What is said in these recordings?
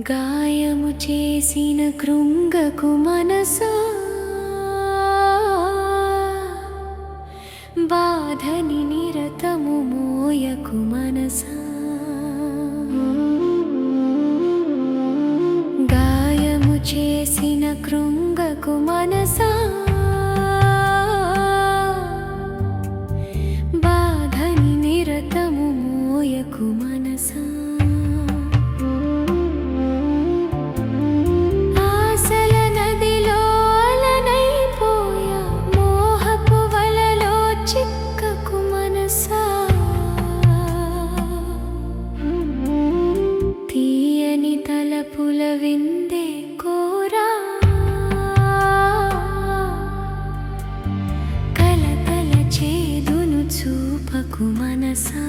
గాయము చేసిన కృంగకు మనసా. బాధని నిరతము మోయకు మనసా. గాయము చేసిన కృంగకు మనసా. తీయని విందే కోరా. కలకల చేదును చూపకు మనసా.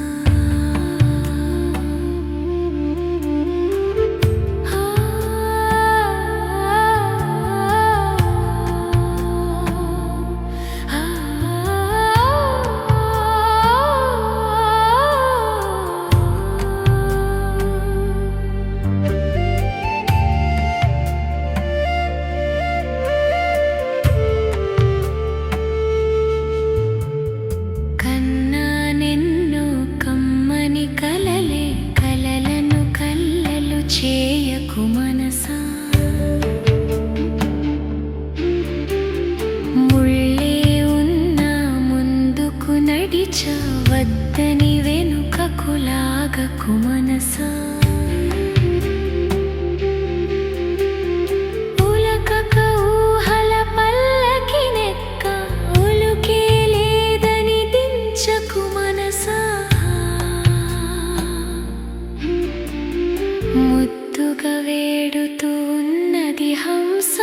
చేయకు ముళ్ళే ఉన్న ముందుకు నడిచ వద్దని వెనుకకు లాగకు మనసా? వేడుతూ హంస.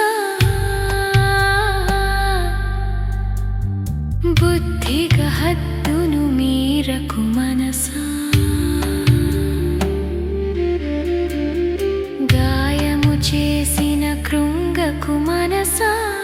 బుద్ధిగా హద్దును మీరకు మనసా. గాయము చేసిన కృంగకు మనసా.